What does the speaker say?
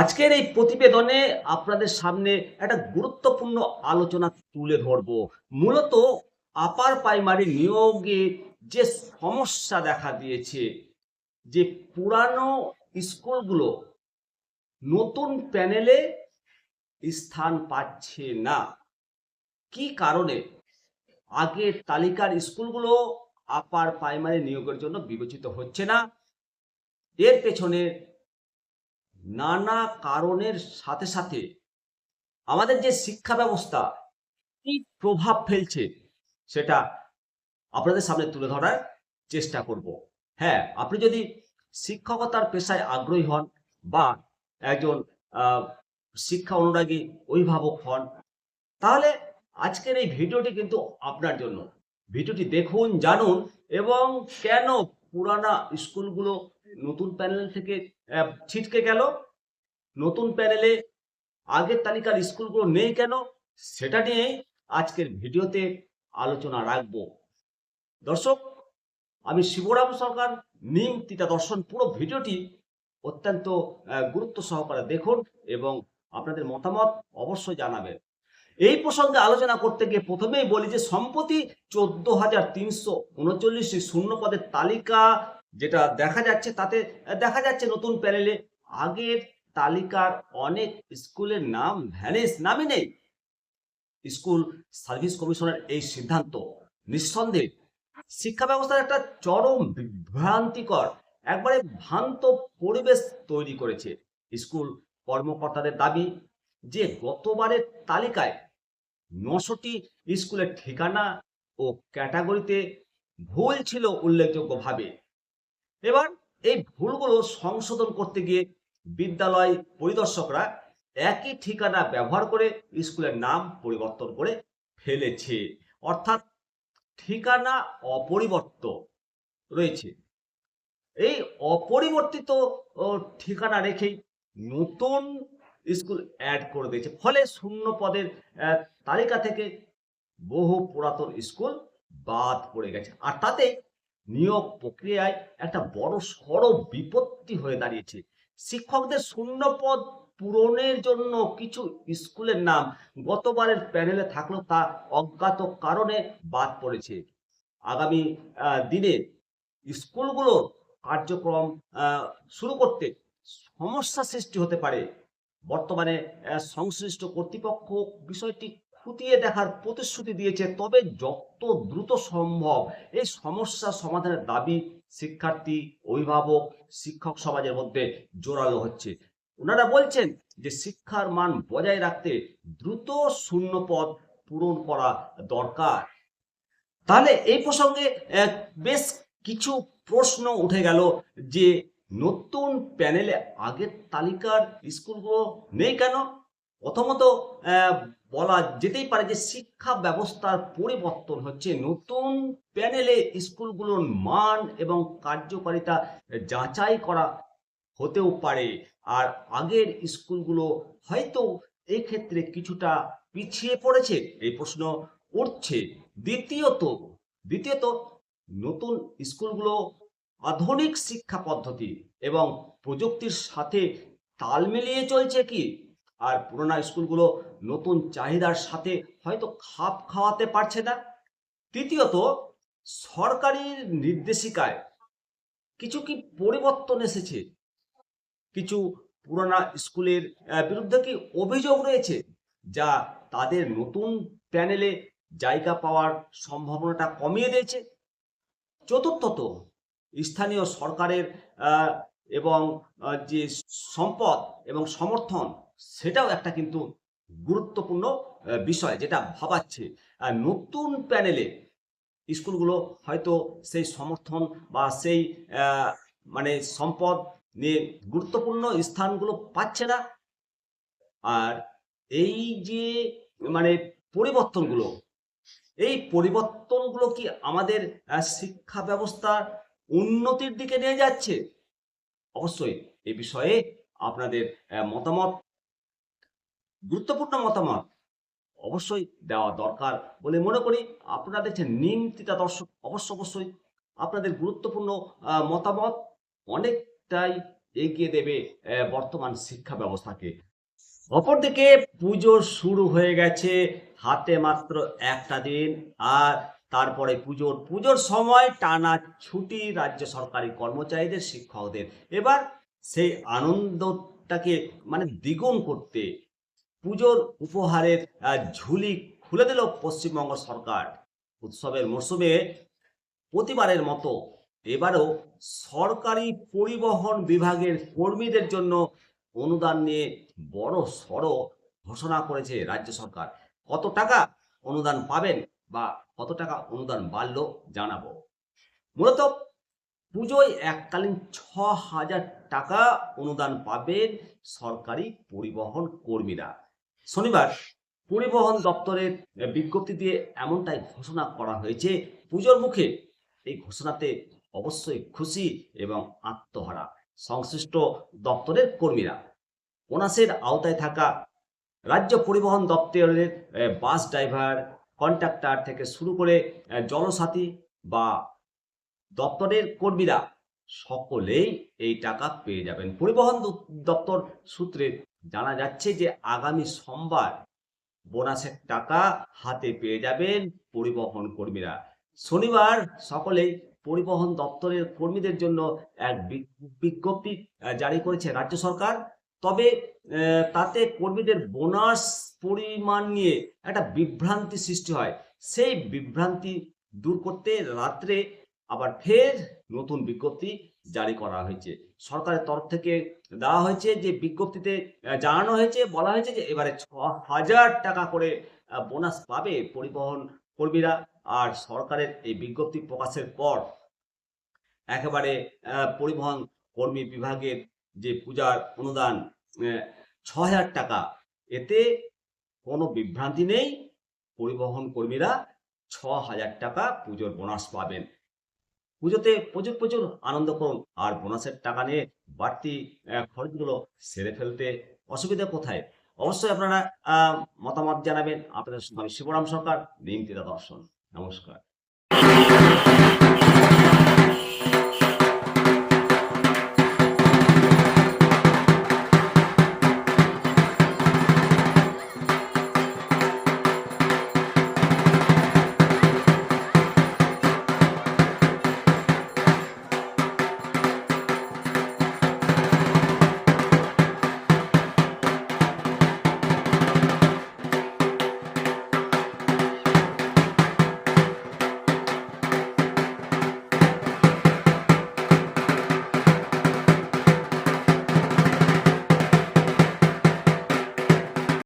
আজকের এই প্রতিবেদনে আপনাদের সামনে একটা গুরুত্বপূর্ণ আলোচনা তুলে ধরব। মূলত আপার প্রাইমারি নিয়োগে যে সমস্যা দেখা দিয়েছে, যে পুরানো স্কুলগুলো নতুন প্যানেলে স্থান পাচ্ছে না। কি কারণে? আগের তালিকার স্কুলগুলো আপার প্রাইমারি নিয়োগের জন্য বিবেচিত হচ্ছে না। এর পেছনে নানা কারণের সাথে সাথে আমাদের যে শিক্ষা ব্যবস্থা, কি প্রভাব ফেলছে সেটা আপনাদের সামনে তুলে ধরার চেষ্টা করব। হ্যাঁ আপনি যদি শিক্ষকতার পেশায় আগ্রহী হন বা একজন শিক্ষা অনুরাগী অভিভাবক হন, তাহলে আজকের এই ভিডিওটি কিন্তু আপনার জন্য। ভিডিওটি দেখুন, জানুন এবং কেন পুরানা স্কুলগুলো নতুন প্যানেল থেকে ছিটকে গেল। নতুন প্যানেলে আগের তালিকার স্কুলগুলো নেই কেন? সেটা নিয়ে আজকের ভিডিওতে আলোচনা রাখব। দর্শক, আমি শিবরাম সরকার, নিম তিতা দর্শন, পুরো ভিডিওটি অত্যন্ত গুরুত্ব সহকারে দেখুন এবং আপনাদের মতামত অবশ্যই জানাবেন। এই প্রসঙ্গে আলোচনা করতে গিয়ে প্রথমেই বলি যে সম্প্রতি চোদ্দ হাজার তিনশো উনচল্লিশটি শূন্য পদের তালিকা যেটা দেখা যাচ্ছে তাতে দেখা যাচ্ছে নতুন প্যানেলে আগের তালিকার অনেক স্কুলের নাম ভ্যানিস নামই নেই। স্কুল সার্ভিস কমিশনের এই সিদ্ধান্ত, নিঃসন্দেহে। শিক্ষা ব্যবস্থার একটা চরম বিভ্রান্তিকর, একবারে ভ্রান্ত পরিবেশ তৈরি করেছে স্কুল কর্মকর্তাদের দাবি যে গতবারের তালিকায় নশোটি স্কুলের ঠিকানা ও ক্যাটাগরিতে ভুল ছিল উল্লেখযোগ্যভাবে। এবার এই ভুলগুলো সংশোধন করতে গিয়ে বিদ্যালয় পরিদর্শকরা একই ঠিকানা ব্যবহার করে স্কুলের নাম পরিবর্তন করে ফেলেছে। অর্থাৎ ঠিকানা অপরিবর্ত রয়েছে। এই অপরিবর্তিত ঠিকানা রেখেই নতুন স্কুল অ্যাড করে দিয়েছে। ফলে শূন্য পদের তালিকা থেকে বহু পুরাতন স্কুল বাদ পড়ে গেছে। আর তাতে নিয়োগ প্রক্রিয়ায় একটা বড় সড় বিপত্তি হয়ে দাঁড়িয়েছে। শিক্ষকদের শূন্য পদ পূরণের জন্য কিছু স্কুলের নাম গতবারের প্যানেলে থাকলেও তা অজ্ঞাত কারণে বাদ পড়েছে। আগামী দিনে স্কুলগুলোর কার্যক্রম শুরু করতে সমস্যা সৃষ্টি হতে পারে। বর্তমানে সংশ্লিষ্ট কর্তৃপক্ষ বিষয়টি খুঁটিয়ে দেখার প্রতিশ্রুতি দিয়েছে, তবে যত দ্রুত সম্ভব এই সমস্যা সমাধানের দাবি শিক্ষার্থী, অভিভাবক, শিক্ষক সমাজের মধ্যে জোরালো হচ্ছে। ওনারা বলছেন যে শিক্ষার মান বজায় রাখতে দ্রুত শূন্য পদ পূরণ করা দরকার। তাহলে এই প্রসঙ্গে বেশ কিছু প্রশ্ন উঠে গেল যে নতুন প্যানেলে আগের তালিকার স্কুলগুলো নেই কেন? প্রথমত বলা যেতেই পারে যে শিক্ষা ব্যবস্থার পরিবর্তন হচ্ছে। নতুন প্যানেলে স্কুলগুলোর মান এবং কার্যকারিতা যাচাই করা হতেও পারে। আর আগের স্কুলগুলো হয়তো এই ক্ষেত্রে কিছুটা পিছিয়ে পড়েছে? এই প্রশ্ন উঠছে। দ্বিতীয়ত দ্বিতীয়ত, নতুন স্কুলগুলো আধুনিক শিক্ষা পদ্ধতি এবং প্রযুক্তির সাথে তাল মিলিয়ে চলছে কি? আর পুরোনো স্কুলগুলো নতুন চাহিদার সাথে হয়তো খাপ খাওয়াতে পারছে না। তৃতীয়ত, সরকারি নির্দেশিকায় কিছু কি পরিবর্তন এসেছে? কিছু পুরোনো স্কুলের বিরুদ্ধে কি অভিযোগ রয়েছে যা তাদের নতুন প্যানেলে জায়গা পাওয়ার সম্ভাবনাটা কমিয়ে দিয়েছে? চতুর্থত, স্থানীয় সরকারের এবং যে সম্পদ এবং সমর্থন সেটাও একটা কিন্তু গুরুত্বপূর্ণ বিষয় যেটা ভাবাচ্ছে। আর নতুন প্যানেলে স্কুলগুলো হয়তো সেই সমর্থন বা সেই মানে সম্পদ নিয়ে গুরুত্বপূর্ণ স্থানগুলো পাচ্ছে না। আর এই যে মানে পরিবর্তনগুলো, এই পরিবর্তনগুলো কি আমাদের শিক্ষা ব্যবস্থার উন্নতির দিকে নিয়ে যাচ্ছে? অবশ্যই এ বিষয়ে আপনাদের মতামত গুরুত্বপূর্ণ মতামত অবশ্যই দেওয়া দরকার বলে মনে করি আপনারা দেখছেন নিম তিতা দর্শক অবশ্য অবশ্যই আপনাদের গুরুত্বপূর্ণ মতামত অনেকটাই এগিয়ে দেবে বর্তমান শিক্ষা ব্যবস্থাকে। অপরদিকে পুজো শুরু হয়ে গেছে হাতে মাত্র একটা দিন আর তারপরে পুজোর পুজোর সময় টানা ছুটি রাজ্য সরকারি কর্মচারীদের, শিক্ষকদের। এবার সেই আনন্দটাকে মানে দ্বিগুণ করতে পুজোর উপহারের ঝুলি খুলে দিল পশ্চিমবঙ্গ সরকার। উৎসবের মরশুমে প্রতিবারের মতো এবারও সরকারি পরিবহন বিভাগের কর্মীদের জন্য অনুদান নিয়ে বড় সড়ো ঘোষণা করেছে রাজ্য সরকার। কত টাকা অনুদান পাবেন বা কত টাকা অনুদান বাড়ল জানাব। মূলত পুজোয় এককালীন ছ হাজার টাকা অনুদান পাবেন সরকারি পরিবহন কর্মীরা। শনিবার পরিবহন দপ্তরের বিজ্ঞপ্তি দিয়ে এমনটাই ঘোষণা করা হয়েছে। পুজোর মুখে এই ঘোষণাতে অবশ্যই খুশি এবং আত্মহারা সংশ্লিষ্ট দপ্তরের কর্মীরা। ওনাসের আওতায় থাকা রাজ্য পরিবহন দপ্তরের বাস ড্রাইভার, কন্ট্রাক্টর থেকে শুরু করে জনসাথী বা দপ্তরের কর্মীরা সকলেই এই টাকা পেয়ে যাবেন। পরিবহন দপ্তর সূত্রে জানা যাচ্ছে যে আগামী সোমবার বোনাসের টাকা হাতে পেয়ে যাবেন পরিবহন কর্মীরা। শনিবার সকলেই পরিবহন দপ্তরের কর্মীদের জন্য এক বিজ্ঞপ্তি জারি করেছে রাজ্য সরকার। তবে তাতে কর্মীদের বোনাস পরিমাণ নিয়ে একটা বিভ্রান্তি সৃষ্টি হয়। সেই বিভ্রান্তি দূর করতে রাত্রে আবার ফের নতুন বিজ্ঞপ্তি জারি করা হয়েছে। সরকারের তরফ থেকে দেওয়া হয়েছে যে বিজ্ঞপ্তিতে জানানো হয়েছে, বলা হয়েছে যে এবারে ছ হাজার টাকা করে বোনাস পাবে পরিবহন কর্মীরা। আর সরকারের এই বিজ্ঞপ্তি প্রকাশের পর একেবারে পরিবহন কর্মী বিভাগের যে পূজার অনুদান ছ হাজার টাকা, এতে কোনো বিভ্রান্তি নেই। পরিবহন কর্মীরা ছ হাজার টাকা পুজোর বোনাস পাবেন। পুজোতে প্রচুর প্রচুর আনন্দ করুন। আর বোনাসের টাকা নিয়ে বাড়তি খরচগুলো সেরে ফেলতে অসুবিধা কোথায়? অবশ্যই আপনারা মতামত জানাবেন। আপনাদের আমি শিবরাম সরকার দিন দর্শন। নমস্কার।